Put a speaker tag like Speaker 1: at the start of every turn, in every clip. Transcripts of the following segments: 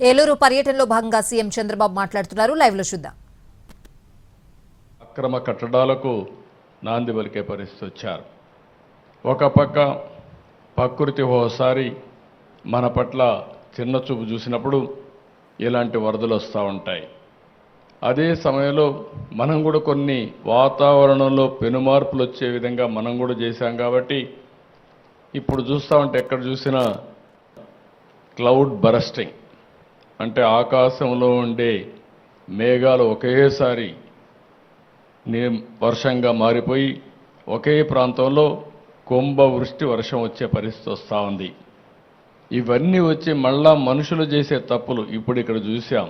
Speaker 1: ఏలూరు పర్యటనలో భాగంగా సీఎం చంద్రబాబు మాట్లాడుతున్నారు. లైవ్లో చూద్దాం.
Speaker 2: అక్రమ కట్టడాలకు నాంది పలికే పరిస్థితి వచ్చారు. ఒక పక్క ప్రకృతి ఓసారి మన పట్ల చిన్న చూపు చూసినప్పుడు ఇలాంటి వరదలు వస్తూ ఉంటాయి. అదే సమయంలో మనం కూడా కొన్ని వాతావరణంలో పెనుమార్పులు వచ్చే విధంగా మనం కూడా చేశాం కాబట్టి ఇప్పుడు చూస్తూ ఉంటే ఎక్కడ చూసినా క్లౌడ్ బరస్టింగ్. అంటే ఆకాశంలో ఉండే మేఘాలు ఒకేసారి వర్షంగా మారిపోయి ఒకే ప్రాంతంలో కుంభవృష్టి వర్షం వచ్చే పరిస్థితి వస్తూ ఉంది. ఇవన్నీ వచ్చి మళ్ళా మనుషులు చేసే తప్పులు ఇప్పుడు ఇక్కడ చూసాం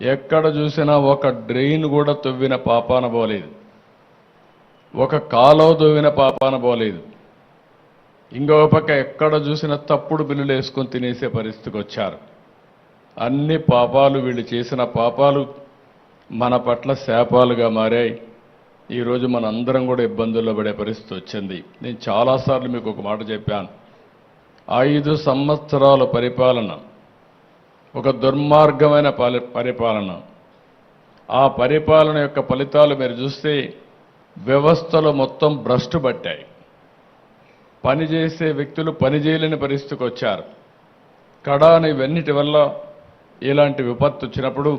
Speaker 2: ఎక్కడ చూసినా ఒక డ్రెయిన్ కూడా తవ్విన పాపాన పోలేదు. ఒక కాలువ తవ్విన పాపాన పోలేదు. ఇంకో పక్క ఎక్కడ చూసినా తప్పుడు బిల్లులు వేసుకొని తినేసే పరిస్థితికి వచ్చారు. అన్ని పాపాలు వీళ్ళు చేసిన పాపాలు మన పట్ల శాపాలుగా మారాయి. ఈరోజు మన అందరం కూడా ఇబ్బందుల్లో పడే పరిస్థితి వచ్చింది. నేను చాలాసార్లు మీకు ఒక మాట చెప్పాను. ఐదు సంవత్సరాల పరిపాలన ఒక దుర్మార్గమైన పరిపాలన. ఆ పరిపాలన యొక్క ఫలితాలు మీరు చూస్తే వ్యవస్థలు మొత్తం భ్రష్టు పట్టాయి. పనిచేసే వ్యక్తులు పనిచేయలేని పరిస్థితికి వచ్చారు. కడాని ఇవన్నిటి వల్ల ఇలాంటి విపత్తు వచ్చినప్పుడు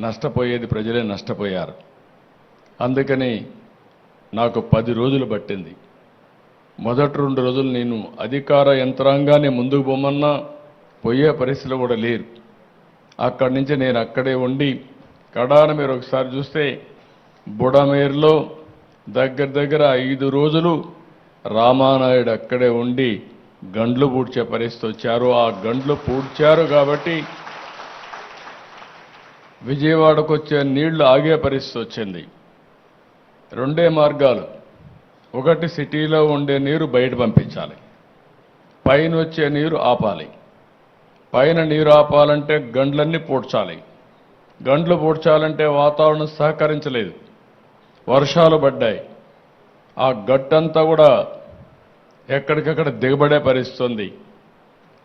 Speaker 2: నష్టపోయేది ప్రజలే నష్టపోయారు. అందుకని నాకు పది రోజులు పట్టింది. మొదటి రెండు రోజులు నేను అధికార యంత్రాంగాన్ని ముందుకు పోమన్నా పోయే పరిస్థితులు కూడా లేరు. అక్కడి నుంచి నేను అక్కడే ఉండి కడాన మీరు ఒకసారి చూస్తే బుడమేరులో దగ్గర దగ్గర ఐదు రోజులు రామానాయుడు అక్కడే ఉండి గండ్లు పూడ్చే పరిస్థితి వచ్చారు. ఆ గండ్లు పూడ్చారు కాబట్టి విజయవాడకు వచ్చే నీళ్ళు ఆగే పరిస్థితి వచ్చింది. రెండే మార్గాలు. ఒకటి సిటీలో ఉండే నీరు బయట పంపించాలి. పైన వచ్చే నీరు ఆపాలి. పైన నీరు ఆపాలంటే గండ్లన్నీ పూడ్చాలి. గండ్లు పూడ్చాలంటే వాతావరణం సహకరించలేదు. వర్షాలు పడ్డాయి. ఆ గట్టంతా కూడా ఎక్కడికక్కడ దిగబడే పరిస్థితి ఉంది.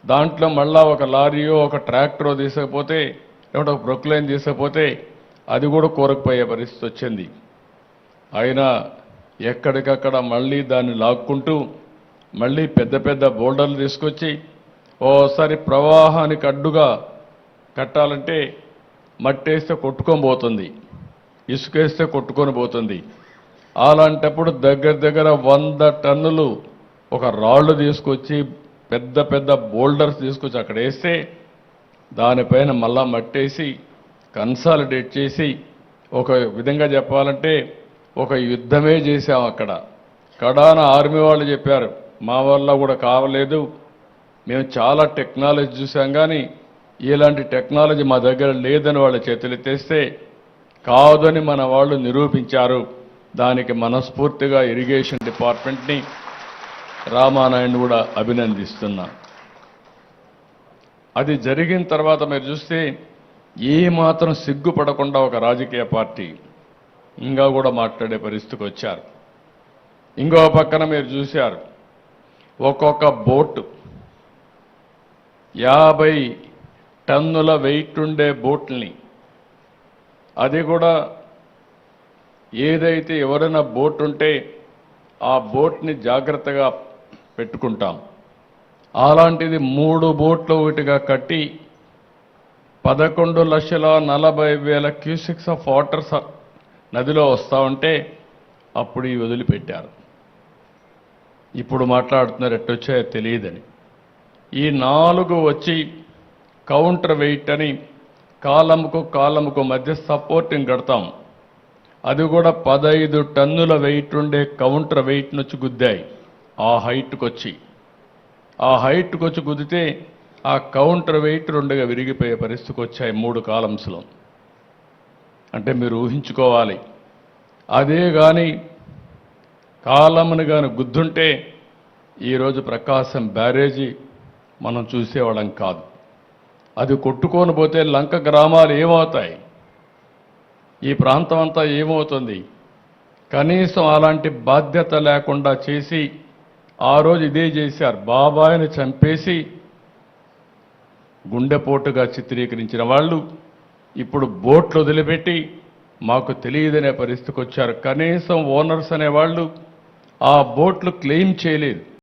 Speaker 2: దాంట్లో మళ్ళా ఒక లారీయో ఒక ట్రాక్టరో తీసుకపోతే లేకుంటే ఒక ప్రొక్లైన్ తీసుకపోతే అది కూడా కూరకపోయే పరిస్థితి వచ్చింది. అయినా ఎక్కడికక్కడ మళ్ళీ దాన్ని లాక్కుంటూ మళ్ళీ పెద్ద పెద్ద బోల్డర్లు తీసుకొచ్చి ఓసారి ప్రవాహానికి అడ్డుగా కట్టాలంటే మట్టేస్తే కొట్టుకొని పోతుంది. ఇసుకేస్తే కొట్టుకొని పోతుంది. అలాంటప్పుడు దగ్గర దగ్గర వంద టన్నులు ఒక రాళ్ళు తీసుకొచ్చి పెద్ద పెద్ద బోల్డర్స్ తీసుకొచ్చి అక్కడ వేస్తే దానిపైన మళ్ళా మట్టేసి కన్సాలిడేట్ చేసి ఒక విధంగా చెప్పాలంటే ఒక యుద్ధమే చేశాం అక్కడ. కడాన ఆర్మీ వాళ్ళు చెప్పారు మా వల్ల కూడా కావలేదు. మేము చాలా టెక్నాలజీ చూసాం కానీ ఇలాంటి టెక్నాలజీ మా దగ్గర లేదని వాళ్ళ చేతులు తెస్తే కాదని మన వాళ్ళు నిరూపించారు. దానికి మనస్ఫూర్తిగా ఇరిగేషన్ డిపార్ట్మెంట్ని రామానాయుడు కూడా అభినందిస్తున్నా. అది జరిగిన తర్వాత మీరు చూస్తే ఏ మాత్రం సిగ్గుపడకుండా ఒక రాజకీయ పార్టీ ఇంకా కూడా మాట్లాడే పరిస్థితికి వచ్చారు. ఇంకో పక్కన మీరు చూశారు ఒక్కొక్క బోటు యాభై టన్నుల వెయిట్ ఉండే బోట్ని అది కూడా ఏదైతే ఎవరైనా బోట్ ఉంటే ఆ బోట్ని జాగ్రత్తగా పెట్టుకుంటాం. అలాంటిది మూడు బోట్లు ఒకటిగా కట్టి పదకొండు లక్షల నలభై వేల క్యూసిక్స్ ఆఫ్ వాటర్ నదిలో వస్తూ ఉంటే అప్పుడు ఈ వదిలిపెట్టారు. ఇప్పుడు మాట్లాడుతున్నారు ఎట్టొచ్చాయో తెలియదని. ఈ నాలుగు వచ్చి కౌంటర్ వెయిట్ అని కాలముకు కాలముకు మధ్య సపోర్టింగ్ కడతాం. అది కూడా పదైదు టన్నుల వెయిట్ ఉండే కౌంటర్ వెయిట్ నుంచి గుద్దాయి. ఆ హైట్కి వచ్చి ఆ హైట్కి వచ్చి కుదితే ఆ కౌంటర్ వెయిట్ రెండుగా విరిగిపోయే పరిస్థితికి వచ్చాయి మూడు కాలమ్స్లో. అంటే మీరు ఊహించుకోవాలి. అదే కానీ కాలమును కానీ గుద్దుంటే ఈరోజు ప్రకాశం బ్యారేజీ మనం చూసేవాళ్ళం కాదు. అది కొట్టుకొని పోతే లంక గ్రామాలు ఏమవుతాయి? ఈ ప్రాంతం అంతా ఏమవుతుంది? కనీసం అలాంటి బాధ్యత లేకుండా చేసి ఆ రోజు ఇదే చేశారు. బాబాయిని చంపేసి గుండెపోటుగా చిత్రీకరించిన వాళ్ళు ఇప్పుడు బోట్లు వదిలిపెట్టి మాకు తెలియదనే పరిస్థితికి వచ్చారు. కనీసం ఓనర్స్ అనేవాళ్ళు ఆ బోట్లు క్లెయిమ్ చేయలేదు.